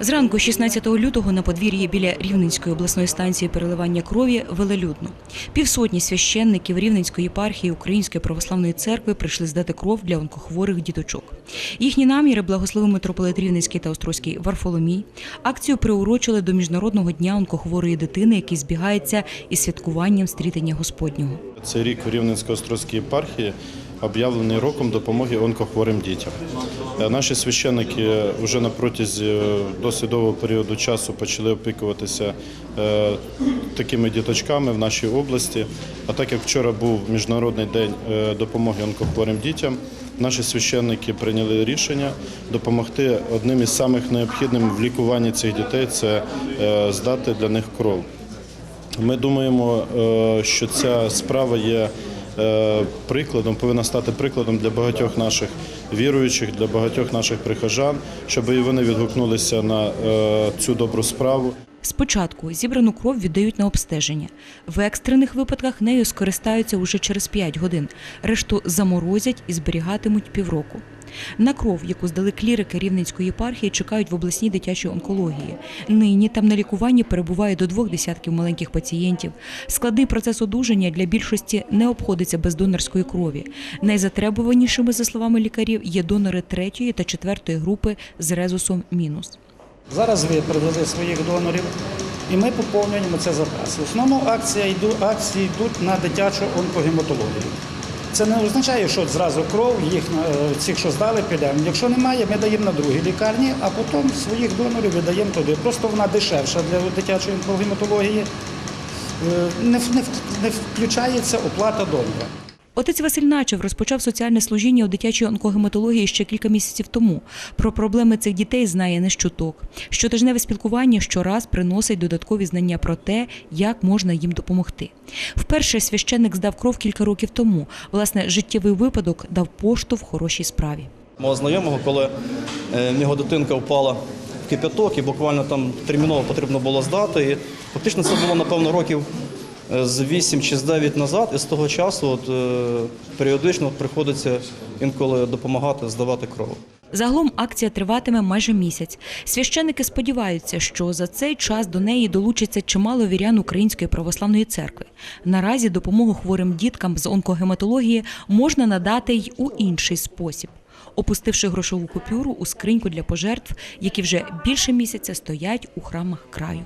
Зранку 16 лютого на подвір'ї біля Рівненської обласної станції переливання крові велелюдно. Півсотні священників Рівненської єпархії Української православної церкви прийшли здати кров для онкохворих діточок. Їхні наміри благословив митрополит Рівненський та Острозький Варфоломій. Акцію приурочили до Міжнародного дня онкохворої дитини, який збігається із святкуванням стрітення Господнього. Цей рік у Рівненсько-Острозькій єпархії об'явлений роком допомоги онкохворим дітям. Е, Наші священники вже на протязі е, досить періоду часу почали опікуватися е, такими діточками в нашій області. А так як вчора був міжнародний день допомоги онкохворим дітям, наші священники прийняли рішення допомогти одним із самих необхідним в лікуванні цих дітей це здати для них кров. Ми думаємо, що ця справа є прикладом, повинна стати прикладом для багатьох наших віруючих, для багатьох наших прихожан, щоб і вони відгукнулися на е, цю добру справу. Спочатку зібрану кров віддають на обстеження. В екстрених випадках нею скористаються уже через 5 годин. Решту заморозять і зберігатимуть півроку. На кров, яку здали клірики Рівненської єпархії, чекають в обласній дитячій онкології. Нині там на лікуванні перебуває до двох десятків маленьких пацієнтів. Складний процес одужання для більшості не обходиться без донорської крові. Найзатребуванішими, за словами лікарів, є донори третьої та четвертої групи з резусом мінус. Зараз ви привели своїх донорів, і ми поповнюємо це запас. В основному акція йду, акції йдуть на дитячу онкогематологію. Це не означає, що зразу кров їх е, цих, що здали, підемо. Якщо немає, ми даємо на другій лікарні, а потім своїх донорів видаємо туди. Просто вона дешевша для дитячої онкогематології. Е, не включається оплата донора. Отець Василь Начев розпочав соціальне служіння у дитячій онкогематології ще кілька місяців тому. Про проблеми цих дітей знає не щоток. Щотижневе спілкування щораз приносить додаткові знання про те, як можна їм допомогти. Вперше священник здав кров кілька років тому. Власне, життєвий випадок дав поштовх хорошій справі. мого знайомого, коли е, в нього дитинка впала в кипяток і буквально там терміново потрібно було здати. І фактично це було, напевно, років з 8 чи з 9 назад, і з того часу от, е, періодично приходиться інколи допомагати здавати кров. Загалом акція триватиме майже місяць. Священники сподіваються, що за цей час до неї долучиться чимало вірян Української православної церкви. Наразі допомогу хворим діткам з онкогематології можна надати й у інший спосіб, опустивши грошову купюру у скриньку для пожертв, які вже більше місяця стоять у храмах краю.